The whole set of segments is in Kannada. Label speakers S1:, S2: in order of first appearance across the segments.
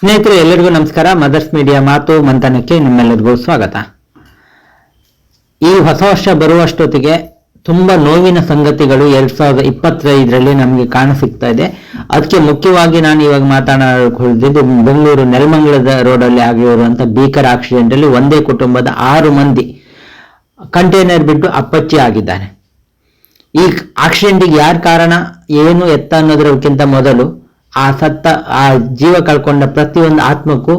S1: ಸ್ನೇಹಿತರೆ, ಎಲ್ಲರಿಗೂ ನಮಸ್ಕಾರ. ಮದರ್ಸ್ ಮೀಡಿಯಾ ಮಾತು ಮಂಥನಕ್ಕೆ ನಿಮ್ಮೆಲ್ಲರಿಗೂ ಸ್ವಾಗತ. ಈ ಹೊಸ ವರ್ಷ ಬರುವಷ್ಟೊತ್ತಿಗೆ ತುಂಬ ನೋವಿನ ಸಂಗತಿಗಳು ಎರಡ್ ಸಾವಿರದ ಇಪ್ಪತ್ತೈದರಲ್ಲಿ ನಮಗೆ ಕಾಣಸಿಗ್ತಾ ಇದೆ. ಅದಕ್ಕೆ ಮುಖ್ಯವಾಗಿ ನಾನು ಇವಾಗ ಮಾತಾಡಿದ್ದು ಬೆಂಗಳೂರು ನೆಲಮಂಗಲದ ರೋಡಲ್ಲಿ ಆಗಿರುವಂತ ಭೀಕರ ಆಕ್ಸಿಡೆಂಟ್ ಅಲ್ಲಿ ಒಂದೇ ಕುಟುಂಬದ ಆರು ಮಂದಿ ಕಂಟೈನರ್ ಬಿಟ್ಟು ಅಪ್ಪಚ್ಚಿ ಆಗಿದ್ದಾರೆ. ಈ ಆಕ್ಸಿಡೆಂಟಿಗೆ ಯಾರ ಕಾರಣ, ಏನು ಎತ್ತ ಅನ್ನೋದ್ರಕ್ಕಿಂತ ಮೊದಲು ಆ ಸತ್ತ, ಆ ಜೀವ ಕಳ್ಕೊಂಡ ಪ್ರತಿಯೊಂದು ಆತ್ಮಕ್ಕೂ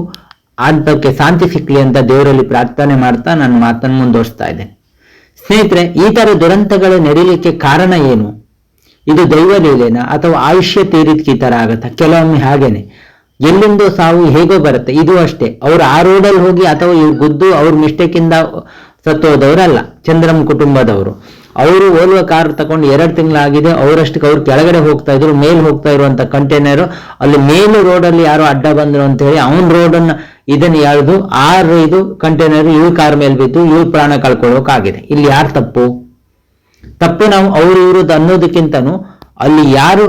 S1: ಆತ್ಮಕ್ಕೆ ಶಾಂತಿ ಸಿಕ್ಲಿ ಅಂತ ದೇವರಲ್ಲಿ ಪ್ರಾರ್ಥನೆ ಮಾಡ್ತಾ ನಾನು ಮಾತನ್ನು ಮುಂದುವರಿಸ್ತಾ ಇದ್ದೇನೆ. ಸ್ನೇಹಿತರೆ, ಈ ತರ ದುರಂತಗಳು ನಡೀಲಿಕ್ಕೆ ಕಾರಣ ಏನು? ಇದು ದೈವ ಅಥವಾ ಆಯುಷ್ಯ ತೀರಿದ್ಕೆ ಈ ತರ ಆಗತ್ತಾ? ಕೆಲವೊಮ್ಮೆ ಹಾಗೇನೆ. ಎಲ್ಲಿಂದೋ ಸಾವು ಹೇಗೋ ಬರುತ್ತೆ, ಇದು ಅಷ್ಟೇ. ಅವ್ರು ಆ ರೋಡಲ್ಲಿ ಹೋಗಿ ಅಥವಾ ಇವ್ರು ಗುದ್ದು ಅವ್ರ ಮಿಸ್ಟೇಕ್ ಇಂದ ಸತ್ತೋದವರಲ್ಲ, ಚಂದ್ರಮ್ ಕುಟುಂಬದವರು. ಅವರು ಓಲ್ವ ಕಾರ್ ತಗೊಂಡು ಎರಡು ತಿಂಗಳಾಗಿದೆ ಅವರಷ್ಟಕ್ಕೆ ಅವ್ರು ಕೆಳಗಡೆ ಹೋಗ್ತಾ ಇದ್ರು, ಮೇಲ್ ಹೋಗ್ತಾ ಇರುವಂತ ಕಂಟೈನರ್ ಅಲ್ಲಿ ಮೇಲು ಅಲ್ಲಿ ಯಾರು ಅಡ್ಡ ಬಂದ್ರು ಅಂತ ಹೇಳಿ ಅವನ್ ರೋಡನ್ನ ಇದನ್ನ ಎಳೆದು ಆ ಇದು ಕಂಟೈನರ್ ಇವ್ ಕಾರ್ ಮೇಲೆ ಬಿದ್ದು ಇವ್ ಪ್ರಾಣ ಕಳ್ಕೊಳ್ಳೋಕಾಗಿದೆ ಇಲ್ಲಿ ಯಾರು ತಪ್ಪು? ತಪ್ಪು ನಾವು ಅವ್ರು ಇವ್ರದ್ದು ಅನ್ನೋದಕ್ಕಿಂತನೂ ಅಲ್ಲಿ ಯಾರು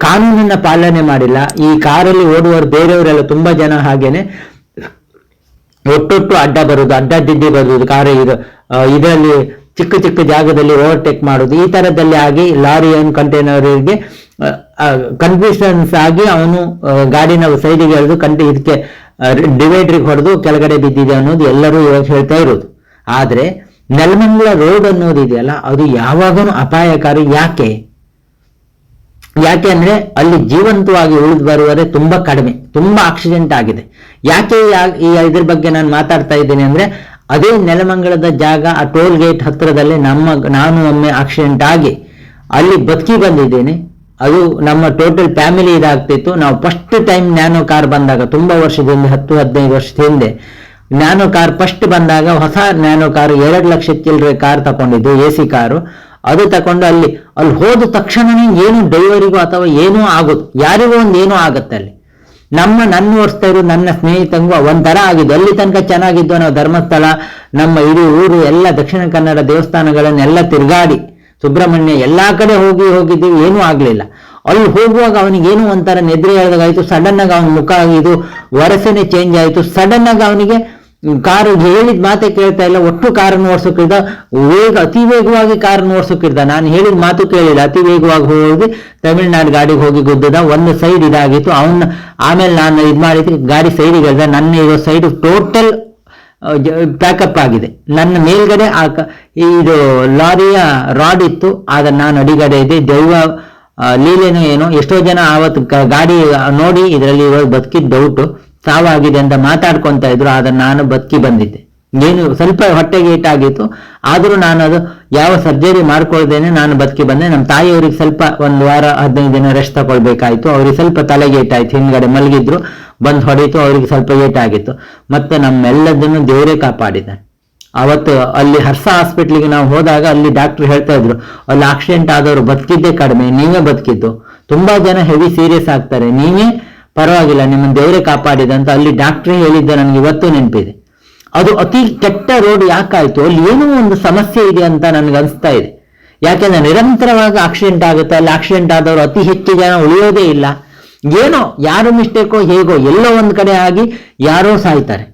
S1: ಕಾನೂನಿನ ಪಾಲನೆ ಮಾಡಿಲ್ಲ. ಈ ಕಾರಲ್ಲಿ ಓಡುವವರು ಬೇರೆಯವರೆಲ್ಲ ತುಂಬಾ ಜನ ಹಾಗೇನೆ ಒಟ್ಟೊಟ್ಟು ಅಡ್ಡ ಬರುದು, ಅಡ್ಡ ದಿಡ್ಡಿ ಬರುವುದು ಕಾರ್ ಇದು. ಇದರಲ್ಲಿ ಚಿಕ್ಕ ಚಿಕ್ಕ ಜಾಗದಲ್ಲಿ ಓವರ್ಟೇಕ್ ಮಾಡೋದು. ಈ ತರದಲ್ಲಿ ಆಗಿ ಲಾರಿ ಏನು ಕಂಟೈನರ್ಗೆ ಕನ್ಫ್ಯೂಷನ್ಸ್ ಆಗಿ ಅವನು ಗಾಡಿನ ಸೈಡಿಗೆ ಎಳೆದು ಕಂಟಿ ಇದಕ್ಕೆ ಡಿವೈಡ್ರಿಗೆ ಹೊಡೆದು ಕೆಳಗಡೆ ಬಿದ್ದಿದೆ ಅನ್ನೋದು ಎಲ್ಲರೂ ಇವಾಗ ಹೇಳ್ತಾ ಇರೋದು. ಆದ್ರೆ ನೆಲಮಂಗಲ ರೋಡ್ ಅನ್ನೋದು ಇದೆಯಲ್ಲ, ಅದು ಯಾವಾಗಲೂ ಅಪಾಯಕಾರಿ. ಯಾಕೆ? ಯಾಕೆ ಅಂದ್ರೆ ಅಲ್ಲಿ ಜೀವಂತವಾಗಿ ಉಳಿದು ಬರುವರೆ ತುಂಬಾ ಕಡಿಮೆ, ತುಂಬಾ ಆಕ್ಸಿಡೆಂಟ್ ಆಗಿದೆ. ಯಾಕೆ ಈ ಇದ್ರ ಬಗ್ಗೆ ನಾನು ಮಾತಾಡ್ತಾ ಇದ್ದೀನಿ ಅಂದ್ರೆ ಅದೇ ನೆಲಮಂಗಲದ ಜಾಗ, ಆ ಟೋಲ್ ಗೇಟ್ ಹತ್ರದಲ್ಲಿ ನಮ್ಮ, ನಾನು ಒಮ್ಮೆ ಆಕ್ಸಿಡೆಂಟ್ ಆಗಿ ಅಲ್ಲಿ ಬದುಕಿ ಬಂದಿದ್ದೇನೆ. ಅದು ನಮ್ಮ ಟೋಟಲ್ ಫ್ಯಾಮಿಲಿ ಇದಾಗ್ತಿತ್ತು. ನಾವು ಫಸ್ಟ್ ಟೈಮ್ ನ್ಯಾನೋ ಕಾರ್ ಬಂದಾಗ, ತುಂಬಾ ವರ್ಷದಿಂದ, ಹತ್ತು, ಹದಿನೈದು ವರ್ಷದ ಹಿಂದೆ, ನ್ಯಾನೋ ಕಾರ್ ಫಸ್ಟ್ ಬಂದಾಗ ಹೊಸ ನ್ಯಾನೋ ಕಾರು ಎರಡು ಲಕ್ಷ ಚಿಲ್ಲರೆ ಕಾರ್ ತಗೊಂಡಿದ್ದು ಎ ಸಿ ಕಾರು ಅದು ತಕೊಂಡು ಅಲ್ಲಿ ಅಲ್ಲಿ ಹೋದ ತಕ್ಷಣನೇ ಏನು ಡ್ರೈವರಿಗೂ ಅಥವಾ ಏನೂ ಆಗುತ್ತೆ ಯಾರಿಗೂ ಒಂದು ಏನೂ ಆಗುತ್ತೆ ಅಲ್ಲಿ. ನಮ್ಮ ನನ್ನ ಓಡಿಸ್ತಾ ಇರೋ ನನ್ನ ಸ್ನೇಹಿತಂಗೂ ಒಂಥರ ಆಗಿದ್ದು ಅಲ್ಲಿ ತನಕ ಚೆನ್ನಾಗಿದ್ದು ನಾವು ಧರ್ಮಸ್ಥಳ, ನಮ್ಮ ಇಡೀ ಊರು, ಎಲ್ಲ ದಕ್ಷಿಣ ಕನ್ನಡ ದೇವಸ್ಥಾನಗಳನ್ನೆಲ್ಲ ತಿರುಗಾಡಿ, ಸುಬ್ರಹ್ಮಣ್ಯ ಎಲ್ಲಾ ಕಡೆ ಹೋಗಿ ಹೋಗಿದ್ದೀವಿ, ಏನೂ ಆಗ್ಲಿಲ್ಲ. ಅಲ್ಲಿ ಹೋಗುವಾಗ ಅವನಿಗೆ ಏನೋ ಒಂಥರ ನಿದ್ರೆ ಹೇಳಿದಾಗಾಯ್ತು ಸಡನ್ ಆಗಿ ಅವನ ಮುಖ ಆಗಿದ್ದು ವರಸೆನೆ ಚೇಂಜ್ ಆಯಿತು. ಸಡನ್ ಆಗಿ ಅವನಿಗೆ ಕಾರು ಹೇಳಿದ ಮಾತೇ ಕೇಳ್ತಾ ಇಲ್ಲ, ಒಟ್ಟು ಕಾರನ್ನು ಓಡಿಸೋಕಿದ್ದ ವೇಗ, ಅತಿ ವೇಗವಾಗಿ ಕಾರನ್ನು ಓಡಿಸೋಕಿದ್ದ ನಾನು ಹೇಳಿದ ಮಾತು ಕೇಳಿಲ್ಲ, ಅತಿ ವೇಗವಾಗಿ ಹೋಗಿ ತಮಿಳ್ನಾಡು ಗಾಡಿಗೆ ಹೋಗಿ ಗುದ್ದದ, ಒಂದು ಸೈಡ್ ಇದಾಗಿತ್ತು. ಅವನ್ನ, ಆಮೇಲೆ ನಾನು ಇದು ಮಾಡಿದ್ರೆ ಗಾಡಿ ಸೈಡಿಗೆ ಹೇಳ್ದ ನನ್ನ ಇರೋ ಸೈಡ್ ಟೋಟಲ್ ಪ್ಯಾಕಪ್ ಆಗಿದೆ. ನನ್ನ ಮೇಲ್ಗಡೆ ಆ ಇದು ಲಾರಿಯ ರಾಡ್ ಇತ್ತು. ಆಗ ನಾನು ಅಡಿಗಡೆ ಇದೆ ದೈವ ಲೀಲೆನೋ ಏನೋ, ಎಷ್ಟೋ ಜನ ಆವತ್ತು ಗಾಡಿ ನೋಡಿ, ಇದರಲ್ಲಿ ಇರೋದು ಬದುಕಿದ ಡೌಟು ಸಾವಾಗಿದೆ ಅಂತ ಮಾತಾಡ್ಕೊಂತ ಇದ್ರು ಆದ್ರೆ ನಾನು ಬದುಕಿ ಬಂದಿದ್ದೆ. ಏನು ಸ್ವಲ್ಪ ಹೊಟ್ಟೆಗೆ ಏಟಾಗಿತ್ತು. ಆದರೂ ನಾನು ಅದು ಯಾವ ಸರ್ಜರಿ ಮಾಡ್ಕೊಳ್ದೇನೆ ನಾನು ಬದುಕಿ ಬಂದೆ. ನಮ್ಮ ತಾಯಿಯವ್ರಿಗೆ ಸ್ವಲ್ಪ ಒಂದು ವಾರ, ಹದಿನೈದು ದಿನ ರೆಸ್ಟ್ ತಗೊಳ್ಬೇಕಾಯ್ತು. ಅವ್ರಿಗೆ ಸ್ವಲ್ಪ ತಲೆಗೆ ಏಟಾಯ್ತು. ಹಿಂದ್ಗಡೆ ಮಲಗಿದ್ರು, ಬಂದು ಹೊಡೀತು ಅವ್ರಿಗೆ ಸ್ವಲ್ಪ ಏಟಾಗಿತ್ತು. ಮತ್ತೆ ನಮ್ಮೆಲ್ಲದನ್ನು ದೇವರೇ ಕಾಪಾಡಿದ ಅವತ್ತು ಅಲ್ಲಿ ಹರ್ಷ ಹಾಸ್ಪಿಟ್ಲಿಗೆ ನಾವು ಹೋದಾಗ ಅಲ್ಲಿ ಡಾಕ್ಟರ್ ಹೇಳ್ತಾ ಇದ್ರು, ಅಲ್ಲಿ ಆಕ್ಸಿಡೆಂಟ್ ಆದವರು ಬದುಕಿದ್ದೇ ಕಡಿಮೆ, ನೀವೇ ಬದುಕಿದ್ದು. ತುಂಬಾ ಜನ ಹೆವಿ ಸೀರಿಯಸ್ ಆಗ್ತಾರೆ. ನೀವೇ ಪರವಾಗಿಲ್ಲ ನಿಮ್ಮ ದೇವರೇ ಕಾಪಾಡಿದೆ ಅಂತ ಅಲ್ಲಿ ಡಾಕ್ಟ್ರೇ ಹೇಳಿದ್ದ ನನಗೆ ಇವತ್ತು ನೆನಪಿದೆ. ಅದು ಅತಿ ಕೆಟ್ಟ ರೋಡ್ ಯಾಕಾಯ್ತು? ಅಲ್ಲಿ ಏನೋ ಒಂದು ಸಮಸ್ಯೆ ಇದೆ ಅಂತ ನನಗೆ ಅನಿಸ್ತಾ ಇದೆ. ಯಾಕೆಂದ್ರೆ ನಿರಂತರವಾಗಿ ಆಕ್ಸಿಡೆಂಟ್ ಆಗುತ್ತೆ, ಅಲ್ಲಿ ಆಕ್ಸಿಡೆಂಟ್ ಆದವರು ಅತಿ ಹೆಚ್ಚು ಜನ ಉಳಿಯೋದೇ ಇಲ್ಲ. ಏನೋ, ಯಾರು ಮಿಸ್ಟೇಕೋ ಹೇಗೋ, ಎಲ್ಲೋ ಒಂದ್ ಕಡೆ ಆಗಿ ಯಾರೋ ಸಾಯ್ತಾರೆ.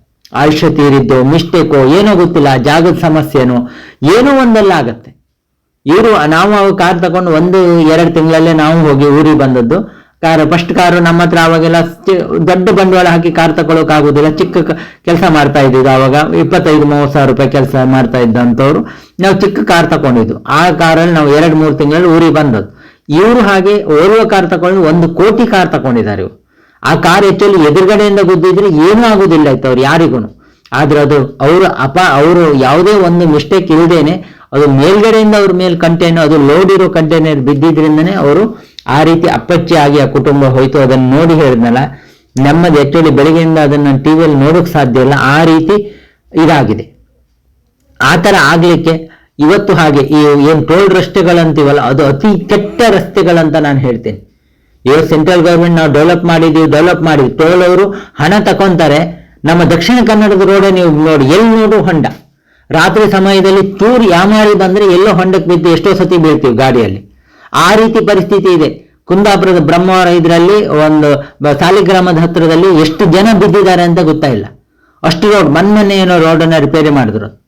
S1: ಆಯುಷ್ಯ ತೀರಿದ್ದು ಮಿಸ್ಟೇಕೋ ಏನೋ ಗೊತ್ತಿಲ್ಲ ಜಾಗದ ಸಮಸ್ಯೆನೋ, ಏನೋ ಒಂದೆಲ್ಲ ಆಗತ್ತೆ. ಇವರು, ನಾವು ಕಾರ್ ತಗೊಂಡು ಒಂದು, ಎರಡು ತಿಂಗಳಲ್ಲೇ ನಾವು ಹೋಗಿ ಊರಿಗೆ ಬಂದದ್ದು. ಕಾರ್ ಫಸ್ಟ್ ಕಾರು ನಮ್ಮ ಹತ್ರ ಅವಾಗೆಲ್ಲ ದೊಡ್ಡ ಬಂಡವಾಳ ಹಾಕಿ ಕಾರ್ ತಗೊಳಕ್ ಆಗುದಿಲ್ಲ ಚಿಕ್ಕ ಕೆಲಸ ಮಾಡ್ತಾ ಇದ್ದಿದ್ದು ಅವಾಗ ಇಪ್ಪತ್ತೈದು, ಮೂವತ್ತು ಸಾವಿರ ರೂಪಾಯಿ ಕೆಲಸ ಮಾಡ್ತಾ ಇದ್ದಂಥವ್ರು. ನಾವು ಚಿಕ್ಕ ಕಾರ್ ತಗೊಂಡಿದ್ದು. ಆ ಕಾರಲ್ಲಿ ನಾವು ಎರಡು, ಮೂರು ತಿಂಗಳಲ್ಲಿ ಊರಿಗೆ ಬಂದದ್ದು. ಇವರು ಹಾಗೆ ಓರ್ವ ಕಾರ್ ತಗೊಂಡು ಒಂದು ಕೋಟಿ ಕಾರ್ ತಗೊಂಡಿದ್ದಾರೆ ಆ ಕಾರ್ ಹೆಚ್ಚಲ್ಲಿ ಎದುರುಗಡೆಯಿಂದ ಗುದ್ದಿದ್ರೆ ಏನೂ ಆಗುದಿಲ್ಲ ಇತ್ತು ಅವ್ರು ಯಾರಿಗೂ. ಆದ್ರೆ ಅದು ಅವರು ಅಪ, ಅವರು ಯಾವುದೇ ಒಂದು ಮಿಸ್ಟೇಕ್ ಇಲ್ಲದೇನೆ ಅದು ಮೇಲ್ಗಡೆಯಿಂದ ಅವ್ರ ಮೇಲ್ ಕಂಟೈನರ್ ಅದು ಲೋಡ್ ಇರೋ ಕಂಟೈನರ್ ಬಿದ್ದಿದ್ರಿಂದನೇ ಅವರು ಆ ರೀತಿ ಅಪ್ಪಚ್ಚಿ ಆಗಿ ಆ ಕುಟುಂಬ ಹೋಯ್ತು, ಅದನ್ನು ನೋಡಿ ಹೇಳಿದ್ನಲ್ಲ, ನಮ್ಮದು ಆಕ್ಚುಲಿ ಬೆಳಗ್ಗೆಯಿಂದ ಅದನ್ನ ಟಿವಿಯಲ್ಲಿ ನೋಡೋಕ್ ಸಾಧ್ಯ ಇಲ್ಲ, ಆ ರೀತಿ ಇದಾಗಿದೆ. ಆ ಥರ ಆಗ್ಲಿಕ್ಕೆ ಇವತ್ತು ಹಾಗೆ ಈ ಏನು ಟೋಲ್ ರಸ್ತೆಗಳಂತೀವಲ್ಲ, ಅದು ಅತಿ ಕೆಟ್ಟ ರಸ್ತೆಗಳಂತ ನಾನು ಹೇಳ್ತೇನೆ. ಇವತ್ತು ಸೆಂಟ್ರಲ್ ಗವರ್ಮೆಂಟ್ ನಾವು ಡೆವಲಪ್ ಮಾಡಿದೀವಿ ಡೆವಲಪ್ ಮಾಡಿದ್ವಿ. ಟೋಲ್ ಅವರು ಹಣ ತಕೊಂತಾರೆ. ನಮ್ಮ ದಕ್ಷಿಣ ಕನ್ನಡದ ರೋಡೇ ನೀವು ನೋಡಿ ಎಲ್ಲಿ ನೋಡು ಹೊಂಡ. ರಾತ್ರಿ ಸಮಯದಲ್ಲಿ ಟೂರ್ ಯಾಮಾರಿ ಬಂದ್ರೆ ಎಲ್ಲೋ ಹೊಂಡಕ್ಕೆ ಬಿದ್ದು ಎಷ್ಟೋ ಸತಿ ಬೀಳ್ತೀವಿ ಗಾಡಿಯಲ್ಲಿ. ಆ ರೀತಿ ಪರಿಸ್ಥಿತಿ ಇದೆ. ಕುಂದಾಪುರದ ಬ್ರಹ್ಮವರ ಇದರಲ್ಲಿ ಒಂದು ಸಾಲಿಗ್ರಾಮದ ಹತ್ತಿರದಲ್ಲಿ ಎಷ್ಟು ಜನ ಬಿದ್ದಿದ್ದಾರೆ ಅಂತ ಗೊತ್ತಾಯಿಲ್ಲ. ಅಷ್ಟು ರೋಡ್ ಮೊನ್ನೆ ಏನೋ ರೋಡನ್ನ ರಿಪೇರಿ ಮಾಡಿದ್ರು.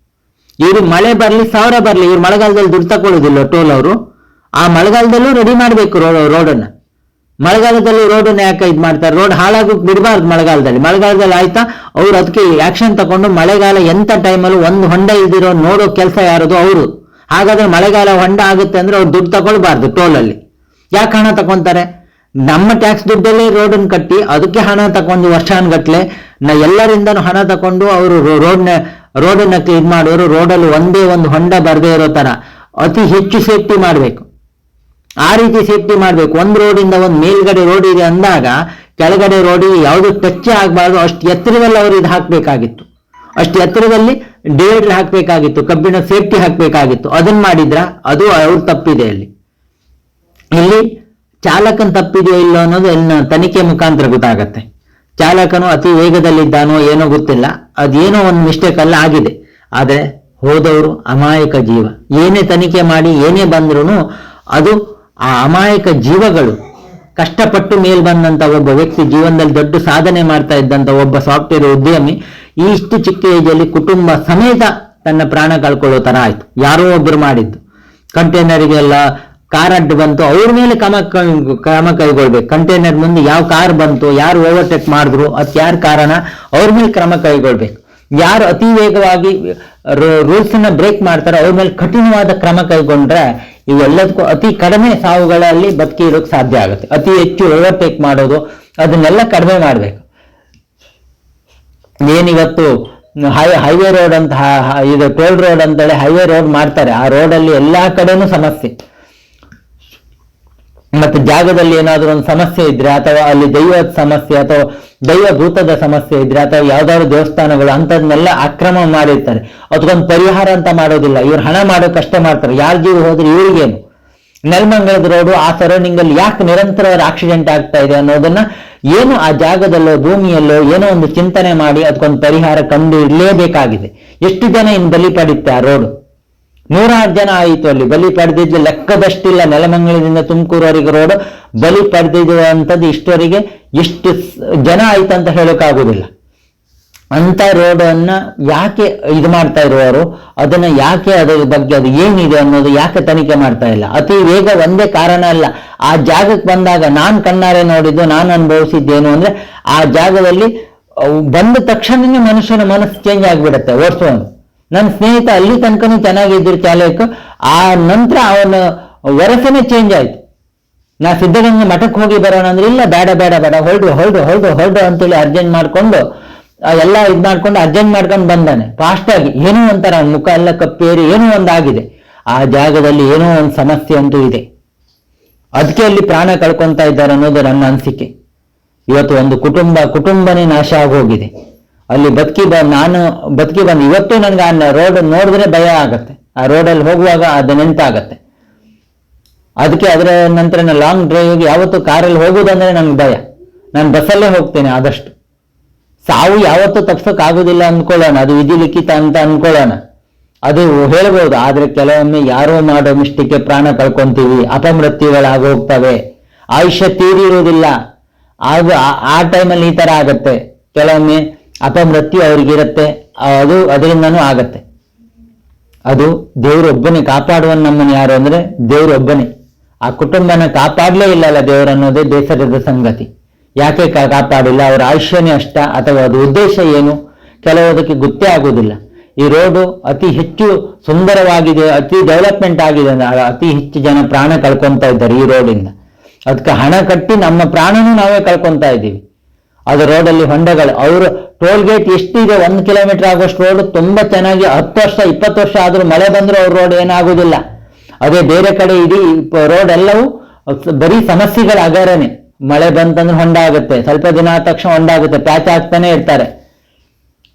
S1: ಇವರು ಮಳೆ ಬರ್ಲಿ ಸಾವಿರ ಬರಲಿ, ಇವ್ರು ಮಳೆಗಾಲದಲ್ಲಿ ದುಡ್ಡು ತಕೊಳ್ಳೋದಿಲ್ಲ ಟೋಲ್ ಅವರು. ಆ ಮಳೆಗಾಲದಲ್ಲೂ ರೆಡಿ ಮಾಡಬೇಕು ರೋಡ್ ರೋಡನ್ನ. ಮಳೆಗಾಲದಲ್ಲಿ ರೋಡನ್ನು ಯಾಕೆ ಇದು ಮಾಡ್ತಾರೆ? ರೋಡ್ ಹಾಳಾಗೋಕೆ ಬಿಡಬಾರ್ದು ಮಳೆಗಾಲದಲ್ಲಿ. ಮಳೆಗಾಲದಲ್ಲಿ ಆಯ್ತಾ? ಅವ್ರು ಅದಕ್ಕೆ ಆಕ್ಷನ್ ತಗೊಂಡು ಮಳೆಗಾಲ ಎಂತ ಟೈಮಲ್ಲೂ ಒಂದು ಹೊಂಡ ಇಲ್ದಿರೋ ನೋಡೋ ಕೆಲಸ ಯಾರದು ಅವರು. ಹಾಗಾದ್ರೆ ಮಳೆಗಾಲ ಹೊಂಡ ಆಗುತ್ತೆ ಅಂದ್ರೆ ಅವ್ರು ದುಡ್ಡು ತಗೊಳ್ಬಾರ್ದು ಟೋಲಲ್ಲಿ. ಯಾಕೆ ಹಣ ತಗೊಂತಾರೆ? ನಮ್ಮ ಟ್ಯಾಕ್ಸ್ ದುಡ್ಡಲ್ಲೇ ರೋಡನ್ನು ಕಟ್ಟಿ ಅದಕ್ಕೆ ಹಣ ತಗೊಂಡು ವರ್ಷಾನ್ಗಟ್ಲೆ ನ ಎಲ್ಲರಿಂದನೂ ಹಣ ತಗೊಂಡು ಅವರು ರೋಡ್ನ ರೋಡನ್ನ ಕ್ಲೀನ್ ಮಾಡೋರು ರೋಡಲ್ಲಿ ಒಂದೇ ಒಂದು ಹೊಂಡ ಬರದೇ ಇರೋ ತರ. ಅತಿ ಹೆಚ್ಚು ಸೇಫ್ಟಿ ಮಾಡಬೇಕು. ಆ ರೀತಿ ಸೇಫ್ಟಿ ಮಾಡಬೇಕು. ಒಂದು ರೋಡಿಂದ ಒಂದು ಮೇಲ್ಗಡೆ ರೋಡ್ ಇದೆ ಅಂದಾಗ, ಕೆಳಗಡೆ ರೋಡಿಗೆ ಯಾವುದು ಟಚ್ ಆಗಬಾರ್ದು, ಅಷ್ಟು ಎತ್ತರದಲ್ಲಿ ಅವರು ಇದು ಹಾಕಬೇಕಾಗಿತ್ತು. ಅಷ್ಟು ಎತ್ತರದಲ್ಲಿ ಡಿವೈಡರ್ ಹಾಕಬೇಕಾಗಿತ್ತು, ಕಬ್ಬಿಣ ಸೇಫ್ಟಿ ಹಾಕಬೇಕಾಗಿತ್ತು. ಅದನ್ನ ಮಾಡಿದ್ರ? ಅದು ಅವ್ರ ತಪ್ಪಿದೆ ಅಲ್ಲಿ. ಇಲ್ಲಿ ಚಾಲಕನ ತಪ್ಪಿದೆಯೋ ಇಲ್ಲೋ ಅನ್ನೋದು ಇನ್ನು ತನಿಖೆ ಮುಖಾಂತರ ಗೊತ್ತಾಗತ್ತೆ. ಚಾಲಕನು ಅತಿ ವೇಗದಲ್ಲಿದ್ದಾನೋ ಏನೋ ಗೊತ್ತಿಲ್ಲ. ಅದೇನೋ ಒಂದು ಮಿಸ್ಟೇಕ್ ಅಲ್ಲ ಆಗಿದೆ. ಆದರೆ ಹೋದವರು ಅಮಾಯಕ ಜೀವ. ಏನೇ ತನಿಖೆ ಮಾಡಿ, ಏನೇ ಬಂದ್ರೂ ಅದು ಆ ಅಮಾಯಕ ಜೀವಗಳು, ಕಷ್ಟಪಟ್ಟು ಮೇಲ್ ಬಂದಂತ ಒಬ್ಬ ವ್ಯಕ್ತಿ, ಜೀವನದಲ್ಲಿ ದೊಡ್ಡ ಸಾಧನೆ ಮಾಡ್ತಾ ಇದ್ದಂತ ಒಬ್ಬ ಸಾಫ್ಟ್ವೇರ್ ಉದ್ಯಮಿ ಇಷ್ಟು ಚಿಕ್ಕ ಏಜಲ್ಲಿ ಕುಟುಂಬ ಸಮೇತ ತನ್ನ ಪ್ರಾಣ ಕಳ್ಕೊಳ್ಳೋ ತರ ಆಯ್ತು. ಯಾರೋ ಒಬ್ರು ಮಾಡಿದ್ದು. ಕಂಟೈನರಿಗೆಲ್ಲ ಕಾರ್ ಅಡ್ಡ ಬಂತು. ಅವ್ರ ಮೇಲೆ ಕ್ರಮ ಕ್ರಮ ಕೈಗೊಳ್ಬೇಕು. ಕಂಟೈನರ್ ಮುಂದೆ ಯಾವ ಕಾರ್ ಬಂತು, ಯಾರು ಓವರ್ಟೇಕ್ ಮಾಡಿದ್ರು, ಅದ್ ಯಾರ ಕಾರಣ, ಅವ್ರ ಮೇಲೆ ಕ್ರಮ ಕೈಗೊಳ್ಬೇಕು. ಯಾರು ಅತಿ ವೇಗವಾಗಿ ರೂಲ್ಸ್ ಅನ್ನ ಬ್ರೇಕ್ ಮಾಡ್ತಾರೋ, ಅವ್ರ ಮೇಲೆ ಕಠಿಣವಾದ ಕ್ರಮ ಕೈಗೊಂಡ್ರೆ, ಇವೆಲ್ಲದಕ್ಕೂ ಅತಿ ಕಡಿಮೆ ಸಾವುಗಳಲ್ಲಿ ಬದುಕಿ ಇರೋಕ್ ಸಾಧ್ಯ ಆಗುತ್ತೆ. ಅತಿ ಹೆಚ್ಚು ಓವರ್ಟೇಕ್ ಮಾಡೋದು, ಅದನ್ನೆಲ್ಲ ಕಡಿಮೆ ಮಾಡಬೇಕು. ಏನಿವತ್ತು, ಹೈ ಹೈವೇ ರೋಡ್ ಅಂತ ಇದು ಟೋಲ್ ರೋಡ್ ಅಂತೇಳಿ ಹೈವೇ ರೋಡ್ ಮಾಡ್ತಾರೆ. ಆ ರೋಡಲ್ಲಿ ಎಲ್ಲಾ ಕಡೆನೂ ಸಮಸ್ಯೆ. ಮತ್ತೆ ಜಾಗದಲ್ಲಿ ಏನಾದರೂ ಒಂದು ಸಮಸ್ಯೆ ಇದ್ರೆ, ಅಥವಾ ಅಲ್ಲಿ ದೈವದ ಸಮಸ್ಯೆ, ಅಥವಾ ದೈವ ಭೂತದ ಸಮಸ್ಯೆ ಇದ್ರೆ, ಅಥವಾ ಯಾವ್ದಾದ್ರು ದೇವಸ್ಥಾನಗಳು ಅಂತದನ್ನೆಲ್ಲ ಅಕ್ರಮ ಮಾಡಿರ್ತಾರೆ. ಅದಕ್ಕೊಂದು ಪರಿಹಾರ ಅಂತ ಮಾಡೋದಿಲ್ಲ. ಇವ್ರು ಹಣ ಮಾಡೋ ಕಷ್ಟ ಮಾಡ್ತಾರೆ. ಯಾರ ಜೀವ ಹೋದ್ರೆ ಇವ್ರಿಗೇನು? ನೆಲಮಂಗಲದ ರೋಡು ಆ ಸರೌಂಡಿಂಗ್ ಅಲ್ಲಿ ಯಾಕೆ ನಿರಂತರವಾದ ಆಕ್ಸಿಡೆಂಟ್ ಆಗ್ತಾ ಇದೆ ಅನ್ನೋದನ್ನ ಏನು ಆ ಜಾಗದಲ್ಲೋ, ಭೂಮಿಯಲ್ಲೋ ಏನೋ ಒಂದು ಚಿಂತನೆ ಮಾಡಿ ಅದಕ್ಕೊಂದು ಪರಿಹಾರ ಕಂಡು ಇರಲೇಬೇಕಾಗಿದೆ. ಎಷ್ಟು ಜನ ಇನ್ನು ಬಲಿ ಪಡಿತ್ತೆ ಆ ರೋಡು? ನೂರಾರು ಜನ ಆಯಿತು ಅಲ್ಲಿ. ಬಲಿ ಪಡೆದಿದ್ದು ಲೆಕ್ಕದಷ್ಟಿಲ್ಲ. ನೆಲಮಂಗಲದಿಂದ ತುಮಕೂರವರೆಗೆ ರೋಡು. ಬಲಿ ಪಡೆದಿರುವಂಥದ್ದು ಇಷ್ಟವರೆಗೆ ಎಷ್ಟು ಜನ ಆಯ್ತು ಅಂತ ಹೇಳೋಕ್ಕಾಗೋದಿಲ್ಲ ಅಂತ ರೋಡನ್ನ ಯಾಕೆ ಇದು ಮಾಡ್ತಾ ಇರುವವರು ಅದನ್ನ ಯಾಕೆ ಅದರ ಬಗ್ಗೆ ಅದು ಏನಿದೆ ಅನ್ನೋದು ಯಾಕೆ ತನಿಖೆ ಮಾಡ್ತಾ ಇಲ್ಲ? ಅತಿ ವೇಗ ಒಂದೇ ಕಾರಣ ಅಲ್ಲ. ಆ ಜಾಗಕ್ಕೆ ಬಂದಾಗ ನಾನು ಕಣ್ಣಾರೆ ನೋಡಿದ್ದು, ನಾನು ಅನುಭವಿಸಿದ್ದೇನು ಅಂದ್ರೆ ಆ ಜಾಗದಲ್ಲಿ ಬಂದ ತಕ್ಷಣನೇ ಮನುಷ್ಯನ ಮನಸ್ಸು ಚೇಂಜ್ ಆಗಿಬಿಡುತ್ತೆ, ಓಡಿಸೋನು. ನನ್ನ ಸ್ನೇಹಿತ ಅಲ್ಲಿ ತನಕನೂ ಚೆನ್ನಾಗಿದ್ದರು ಚಾಲಕ ಆ ನಂತರ ಅವನ ವರಸನೆ ಚೇಂಜ್ ಆಯ್ತು. ನಾ ಸಿದ್ಧಗಂಗೆ ಮಠಕ್ಕೆ ಹೋಗಿ ಬರೋಣ ಅಂದ್ರೆ ಇಲ್ಲ, ಬೇಡ ಬೇಡ ಬೇಡ, ಹೊರಡು ಹೊರಡು ಹೊರಡು ಹೊರಡು ಅಂತೇಳಿ ಅರ್ಜೆಂಟ್ ಮಾಡ್ಕೊಂಡು ಎಲ್ಲ ಇದ್ ಮಾಡ್ಕೊಂಡು ಅರ್ಜೆಂಟ್ ಮಾಡ್ಕೊಂಡು ಬಂದಾನೆ. ಫಾಸ್ಟ್ ಆಗಿ ಏನೋ ಒಂಥರ ಮುಖ ಎಲ್ಲ ಕಪ್ಪೇರಿ ಏನೋ ಒಂದಾಗಿದೆ ಆ ಜಾಗದಲ್ಲಿ ಏನೋ ಒಂದು ಸಮಸ್ಯೆ ಅಂತೂ ಇದೆ. ಅದಕ್ಕೆ ಅಲ್ಲಿ ಪ್ರಾಣ ಕಳ್ಕೊಂತ ಇದ್ದಾರೆ ಅನ್ನೋದು ನನ್ನ ಅನಿಸಿಕೆ. ಇವತ್ತು ಒಂದು ಕುಟುಂಬ, ಕುಟುಂಬನೇ ನಾಶ ಆಗೋಗಿದೆ. ಅಲ್ಲಿ ಬದುಕಿ ಬ, ನಾನು ಬದುಕಿ ಬಂದು ಇವತ್ತು ನನಗೆ ಆ ರೋಡ್ ನೋಡಿದ್ರೆ ಭಯ ಆಗತ್ತೆ. ಆ ರೋಡಲ್ಲಿ ಹೋಗುವಾಗ ಅದು ನೆನಪಾಗತ್ತೆ. ಅದಕ್ಕೆ ಅದರ ನಂತರ ಲಾಂಗ್ ಡ್ರೈವ್ಗೆ ಯಾವತ್ತು ಕಾರಲ್ಲಿ ಹೋಗೋದಂದ್ರೆ ನನಗೆ ಭಯ. ನಾನು ಬಸ್ಸಲ್ಲೇ ಹೋಗ್ತೇನೆ ಆದಷ್ಟು. ಸಾವು ಯಾವತ್ತೂ ತಪ್ಸಕ್ ಆಗೋದಿಲ್ಲ ಅಂದ್ಕೊಳ್ಳೋಣ ಅದು ವಿಧಿ ಲಿಖಿತ ಅಂತ ಅನ್ಕೊಳ್ಳೋಣ. ಅದು ಹೇಳ್ಬೋದು, ಆದ್ರೆ ಕೆಲವೊಮ್ಮೆ ಯಾರೋ ಮಾಡೋ ಮಿಷ್ಟಿಕೆ ಪ್ರಾಣ ಕಳ್ಕೊಂತೀವಿ, ಅಪಮೃತ್ಯುಗಳಾಗೋಗ್ತವೆ. ಆಯುಷ್ಯ ತೀರಿರುವುದಿಲ್ಲ. ಆಗ ಆ- ಟೈಮಲ್ಲಿ ಈ ತರ ಆಗತ್ತೆ. ಕೆಲವೊಮ್ಮೆ ಅಪಮೃತ್ಯು ಅವ್ರಿಗಿರುತ್ತೆ, ಅದು ಅದರಿಂದನೂ ಆಗತ್ತೆ. ಅದು ದೇವರೊಬ್ಬನೇ ಕಾಪಾಡುವ ನಮ್ಮನ್ನು ಯಾರು ಅಂದ್ರೆ ದೇವರೊಬ್ಬನೇ. ಆ ಕುಟುಂಬನ ಕಾಪಾಡಲೇ ಇಲ್ಲಲ್ಲ ದೇವರು ಅನ್ನೋದೇ ಬೇಸರದ ಸಂಗತಿ. ಯಾಕೆ ಕಾಪಾಡಿಲ್ಲ? ಅವರ ಆಯುಷ್ಯನೇ ಅಷ್ಟ? ಅಥವಾ ಅದು ಉದ್ದೇಶ ಏನು? ಕೆಲವುದಕ್ಕೆ ಗೊತ್ತೇ ಆಗುವುದಿಲ್ಲ ಈ ರೋಡು ಅತಿ ಹೆಚ್ಚು ಸುಂದರವಾಗಿದೆ, ಅತಿ ಡೆವಲಪ್ಮೆಂಟ್ ಆಗಿದೆ ಅತಿ ಹೆಚ್ಚು ಜನ ಪ್ರಾಣ ಕಳ್ಕೊತಾ ಇದ್ದಾರೆ ಈ ರೋಡಿಂದ. ಅದಕ್ಕೆ ಹಣ ಕಟ್ಟಿ ನಮ್ಮ ಪ್ರಾಣನೂ ನಾವೇ ಕಳ್ಕೊತಾ ಇದ್ದೀವಿ. ಅದು ರೋಡಲ್ಲಿ ಹೊಂಡಗಳು. ಅವರು ಟೋಲ್ ಗೇಟ್ ಎಷ್ಟಿದೆ? ಒಂದು ಕಿಲೋಮೀಟರ್ ಆಗೋಷ್ಟು ರೋಡ್ ತುಂಬಾ ಚೆನ್ನಾಗಿ ಹತ್ತು ವರ್ಷ, ಇಪ್ಪತ್ತು ವರ್ಷ ಆದ್ರೂ ಮಳೆ ಬಂದರೂ ಅವ್ರ ರೋಡ್ ಏನಾಗೋದಿಲ್ಲ. ಅದೇ ಬೇರೆ ಕಡೆ ಇಡೀ ರೋಡ್ ಎಲ್ಲವೂ ಬರೀ ಸಮಸ್ಯೆಗಳ ಅಗಾರನೆ ಮಳೆ ಬಂತಂದ್ರೆ ಹೊಂಡ ಆಗುತ್ತೆ ಸ್ವಲ್ಪ ದಿನ ಆದ ತಕ್ಷಣ ಹೊಂಡ ಆಗುತ್ತೆ ಪ್ಯಾಚ್ ಆಗ್ತಾನೆ ಇರ್ತಾರೆ.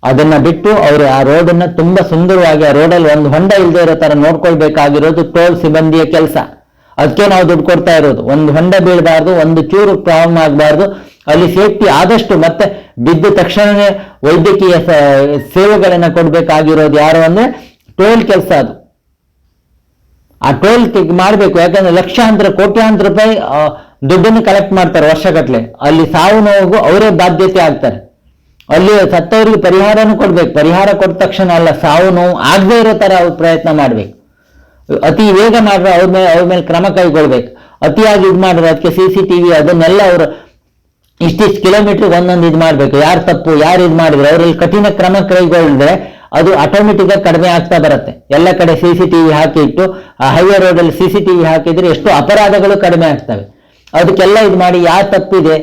S1: ಅದನ್ನ ಬಿಟ್ಟು ಅವರು ಆ ರೋಡನ್ನ ತುಂಬಾ ಸುಂದರವಾಗಿ ಆ ರೋಡಲ್ಲಿ ಒಂದು ಹೊಂಡ ಇಲ್ಲದೆ ಇರೋ ತರ ನೋಡ್ಕೊಳ್ಬೇಕಾಗಿರೋದು ಟೋಲ್ ಸಿಬ್ಬಂದಿಯ ಕೆಲಸ. ಅದಕ್ಕೆ ನಾವು ದುಡ್ಡು ಕೊಡ್ತಾ ಇರೋದು. ಒಂದು ಹೊಂಡ ಬೀಳಬಾರ್ದು, ಒಂದು ಚೂರು ಪ್ರಾಬ್ಲಮ್ ಆಗಬಾರ್ದು. ಅಲ್ಲಿ ಸೇಫ್ಟಿ ಆದಷ್ಟು ಮತ್ತೆ ಬಿದ್ದ ತಕ್ಷಣವೇ ವೈದ್ಯಕೀಯ ಸೇವೆಗಳನ್ನ ಕೊಡ್ಬೇಕಾಗಿರೋದು ಯಾರು ಅಂದ್ರೆ ಟೋಲ್ ಕೆಲಸ ಅದು. ಆ ಟೋಲ್ ಮಾಡಬೇಕು. ಯಾಕಂದ್ರೆ ಲಕ್ಷಾಂತರ, ಕೋಟ್ಯಾಂತರ ರೂಪಾಯಿ ದುಡ್ಡನ್ನು ಕಲೆಕ್ಟ್ ಮಾಡ್ತಾರೆ ವರ್ಷಗಟ್ಟಲೆ ಅಲ್ಲಿ ಸಾವು ನೋವಿಗೂ ಅವರೇ ಬಾಧ್ಯತೆ ಆಗ್ತಾರೆ. ಅಲ್ಲಿ ಸತ್ತವರಿಗೆ ಪರಿಹಾರನೂ ಕೊಡ್ಬೇಕು. ಪರಿಹಾರ ಕೊಟ್ಟ ತಕ್ಷಣ ಅಲ್ಲ, ಸಾವು ನೋವು ಆಗದೆ ಇರೋ ತರ ಅವ್ರು ಪ್ರಯತ್ನ ಮಾಡ್ಬೇಕು. ಅತಿ ವೇಗ ಮಾಡಿದ್ರೆ ಅವ್ರ ಮೇಲೆ ಅವ್ರ ಮೇಲೆ ಕ್ರಮ ಕೈಗೊಳ್ಬೇಕು. ಅತಿಯಾಗಿ ಇದು ಮಾಡಿದ್ರೆ ಅದಕ್ಕೆ ಸಿ ಸಿ ಟಿ ವಿ ಅದನ್ನೆಲ್ಲ ಅವರು ಇಷ್ಟಿಷ್ಟು ಕಿಲೋಮೀಟರ್ ಒಂದೊಂದು ಇದು ಮಾಡಬೇಕು. ಯಾರು ತಪ್ಪು, ಯಾರು ಇದು ಮಾಡಿದ್ರೆ, ಅವರಲ್ಲಿ ಕಠಿಣ ಕ್ರಮ ಕೈಗೊಳ್ಳಿದ್ರೆ ಅದು ಆಟೋಮೆಟಿಕ್ ಆಗಿ ಕಡಿಮೆ ಆಗ್ತಾ ಬರುತ್ತೆ. ಎಲ್ಲ ಕಡೆ ಸಿ ಸಿ ಟಿ ವಿ ಹಾಕಿ ಇಟ್ಟು ಹೈವೇ ರೋಡಲ್ಲಿ ಸಿ ಸಿ ಟಿ ವಿ ಹಾಕಿದ್ರೆ ಎಷ್ಟು ಅಪರಾಧಗಳು ಕಡಿಮೆ ಆಗ್ತವೆ. ಅದಕ್ಕೆಲ್ಲ ಇದು ಮಾಡಿ ಯಾವ ತಪ್ಪಿದೆ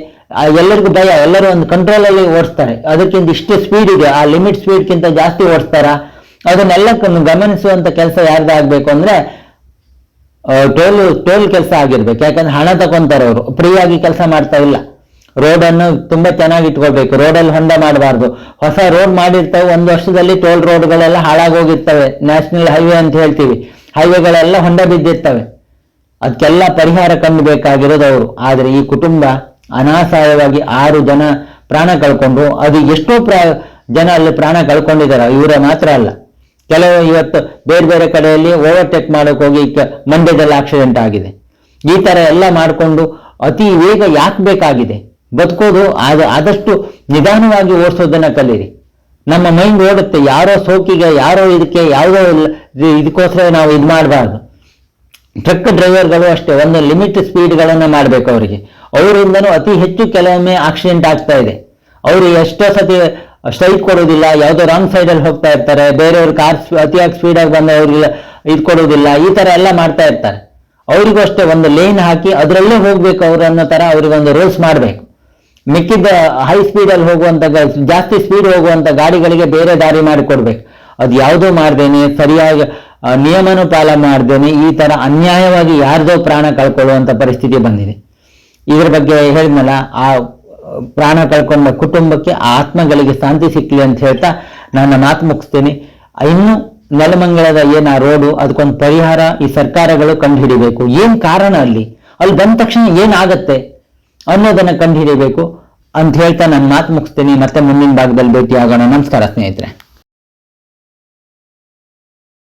S1: ಎಲ್ಲರಿಗೂ ಭಯ, ಎಲ್ಲರೂ ಒಂದು ಕಂಟ್ರೋಲಲ್ಲಿ ಓಡಿಸ್ತಾರೆ. ಅದಕ್ಕಿಂತ ಇಷ್ಟು ಸ್ಪೀಡ್ ಇದೆ, ಆ ಲಿಮಿಟ್ ಸ್ಪೀಡ್ಗಿಂತ ಜಾಸ್ತಿ ಓಡಿಸ್ತಾರ? ಅದನ್ನೆಲ್ಲ ಗಮನಿಸುವಂಥ ಕೆಲಸ ಯಾರ್ದಾಗಬೇಕು ಅಂದ್ರೆ ಟೋಲ್ ಟೋಲ್ ಕೆಲಸ ಆಗಿರ್ಬೇಕು. ಯಾಕಂದ್ರೆ ಹಣ ತಗೊಂತಾರೆ ಅವರು. ಫ್ರೀ ಆಗಿ ಕೆಲಸ ಮಾಡ್ತಾ ಇಲ್ಲ. ರೋಡನ್ನು ತುಂಬಾ ಚೆನ್ನಾಗಿ ಇಟ್ಕೊಳ್ಬೇಕು. ರೋಡಲ್ಲಿ ಹೊಂಡ ಮಾಡಬಾರ್ದು. ಹೊಸ ರೋಡ್ ಮಾಡಿರ್ತಾವೆ, ಒಂದು ವರ್ಷದಲ್ಲಿ ಟೋಲ್ ರೋಡ್ಗಳೆಲ್ಲ ಹಾಳಾಗೋಗಿರ್ತವೆ. ನ್ಯಾಷನಲ್ ಹೈವೇ ಅಂತ ಹೇಳ್ತೀವಿ. ಹೈವೇಗಳೆಲ್ಲ ಹೊಂಡ ಬಿದ್ದಿರ್ತವೆ. ಅದಕ್ಕೆಲ್ಲ ಪರಿಹಾರ ಕಂಡು ಬೇಕಾಗಿರೋದು ಅವರು. ಆದರೆ ಈ ಕುಟುಂಬ ಅನಾಸಹಾಯವಾಗಿ ಆರು ಜನ ಪ್ರಾಣ ಕಳ್ಕೊಂಡ್ರು ಅದು ಎಷ್ಟೋ ಪ್ರ, ಜನ ಅಲ್ಲಿ ಪ್ರಾಣ ಕಳ್ಕೊಂಡಿದ್ದಾರೆ ಇವರ ಮಾತ್ರ ಅಲ್ಲ. ಕೆಲವು ಇವತ್ತು ಬೇರೆ ಬೇರೆ ಕಡೆಯಲ್ಲಿ ಓವರ್ಟೇಕ್ ಮಾಡೋಕೆ ಹೋಗಿ ಮಂಡ್ಯದಲ್ಲಿ ಆಕ್ಸಿಡೆಂಟ್ ಆಗಿದೆ. ಈ ತರ ಎಲ್ಲ ಮಾಡಿಕೊಂಡು ಅತಿ ವೇಗ ಯಾಕೆ ಬೇಕಾಗಿದೆ? ಬದುಕೋದು ಆದ, ಆದಷ್ಟು ನಿಧಾನವಾಗಿ ಓಡಿಸೋದನ್ನು ಕಲೀರಿ. ನಮ್ಮ ಮೈಂಡ್ ಓಡುತ್ತೆ. ಯಾರೋ ಸೋಕಿಗೆ, ಯಾರೋ ಇದಕ್ಕೆ, ಯಾವುದೋ ಇದಕ್ಕೋಸ್ಕರ ನಾವು ಇದು ಮಾಡಬಾರ್ದು ಟ್ರಕ್ ಡ್ರೈವರ್ಗಳು ಅಷ್ಟೇ, ಒಂದು ಲಿಮಿಟ್ ಸ್ಪೀಡ್ಗಳನ್ನು ಮಾಡಬೇಕು ಅವರಿಗೆ. ಅವರಿಂದನೂ ಅತಿ ಹೆಚ್ಚು ಕೆಲವೊಮ್ಮೆ ಆಕ್ಸಿಡೆಂಟ್ ಆಗ್ತಾ ಇದೆ. ಅವರು ಎಷ್ಟೋ ಸತಿ ಸ್ಟ್ರೈಟ್ ಕೊಡೋದಿಲ್ಲ ಯಾವುದೋ ರಾಂಗ್ ಸೈಡಲ್ಲಿ ಹೋಗ್ತಾ ಇರ್ತಾರೆ, ಬೇರೆಯವ್ರ ಕಾರ್ ಅತಿಯಾಗಿ ಸ್ಪೀಡಾಗಿ ಬಂದು ಅವ್ರಿಗೆ ಇದು ಕೊಡೋದಿಲ್ಲ ಈ ಥರ ಎಲ್ಲ ಮಾಡ್ತಾ ಇರ್ತಾರೆ. ಅವರಿಗೂ ಅಷ್ಟೇ, ಒಂದು ಲೇನ್ ಹಾಕಿ ಅದರಲ್ಲೇ ಹೋಗ್ಬೇಕು ಅವ್ರು ಅನ್ನೋ ಥರ ಅವ್ರಿಗೊಂದು ರೂಲ್ಸ್ ಮಾಡಬೇಕು. ಮಿಕ್ಕಿದ್ದ ಹೈ ಸ್ಪೀಡಲ್ಲಿ ಹೋಗುವಂಥ ಜಾಸ್ತಿ ಸ್ಪೀಡ್ ಹೋಗುವಂಥ ಗಾಡಿಗಳಿಗೆ ಬೇರೆ ದಾರಿ ಮಾಡಿಕೊಡ್ಬೇಕು. ಅದು ಯಾವುದೂ ಮಾಡ್ದೇನೆ, ಸರಿಯಾಗಿ ನಿಯಮನೂ ಪಾಲ ಮಾಡ್ದೇನೆ ಈ ತರ ಅನ್ಯಾಯವಾಗಿ ಯಾರ್ದೋ ಪ್ರಾಣ ಕಳ್ಕೊಳ್ಳುವಂತ ಪರಿಸ್ಥಿತಿ ಬಂದಿದೆ. ಇದ್ರ ಬಗ್ಗೆ ಹೇಳಿದ್ನಲ್ಲ ಆ ಆ, ಪ್ರಾಣ ಕಳ್ಕೊಂಡ ಕುಟುಂಬಕ್ಕೆ ಆ ಆತ್ಮಗಳಿಗೆ ಶಾಂತಿ ಸಿಕ್ಲಿ ಅಂತ ಹೇಳ್ತಾ ನನ್ನ ಮಾತು ಮುಗಿಸ್ತೀನಿ. ಇನ್ನು ನೆಲಮಂಗಲದ ಏನ ರೋಡು ಅದಕ್ಕೊಂದು ಪರಿಹಾರ ಈ ಸರ್ಕಾರಗಳು ಕಂಡುಹಿಡಿಬೇಕು. ಏನ್ ಕಾರಣ ಅಲ್ಲಿ? ಅಲ್ಲಿ ಬಂದ ತಕ್ಷಣ ಏನಾಗತ್ತೆ ಅನ್ನೋದನ್ನ ಕಂಡುಹಿಡಿಬೇಕು ಅಂತ ಹೇಳ್ತಾ ನಾನು ಮಾತು ಮುಗಿಸ್ತೀನಿ. ಮತ್ತೆ ಮುಂದಿನ ಭಾಗದಲ್ಲಿ ಭೇಟಿ ಆಗೋಣ ನಮಸ್ಕಾರ ಸ್ನೇಹಿತರೆ.